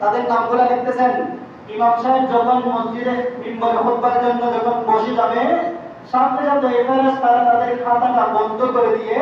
তাদের নামগুলো লিখতেছেন। ইমাম সাহেব যখন মসজিদে মিম্বরে খুতবার জন্য যখন বসে যাবে, সাথে সাথে এই ফেরেশতারা তাদের খাতাটা বন্ধ করে দিয়ে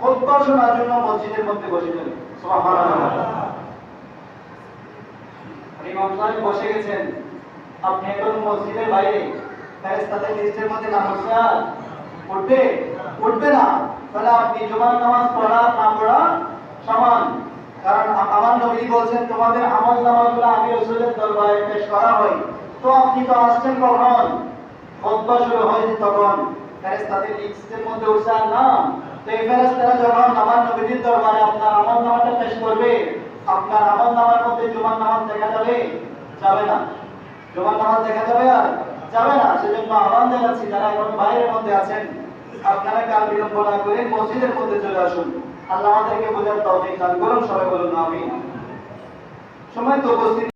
খুতবা শোনার জন্য মসজিদের মধ্যে বসে যাবে। সুবহানাল্লাহ। ইমাম সাহেব বসে গেছেন। আপনি এখন মসজিদের বাইরে, ফেরেশতাদের লিস্টের মধ্যে নাম উঠবে? উঠবে না। তাহলে আপনি জুমার নামাজ পড়া না পড়া সমান। কারণ নবী বলছেন, তোমাদের আমল নামাজগুলো আমি রসুলের দরবারে পেশ করা হয়। তো আপনি তো আসছেন কখন? খুতবা শুরু হয়েছে তখন। ফেরেশতাদের লিস্টের মধ্যে উঠছে আর নাম। তো এই ফেরেশতারা যখন আমার নবীর দরবারে আপনার আমল নামাটা পেশ করবে, আপনার আমল নামার মধ্যে জুমার নামাজ দেখা যাবে? যাবে না। জুমার নামাজ দেখা যাবে আর যাবে না। সেজন্য আহ্বান জানাচ্ছি, যারা এখন বাইরের মধ্যে আছেন, আপনারা কাল বিলম্ব না করে মসজিদের মধ্যে চলে আসুন। আল্লাহ আমাদেরকে বোঝার তৌফিক দান করুন। সবাই বলুন, আমিন। সময় তো উপস্থিত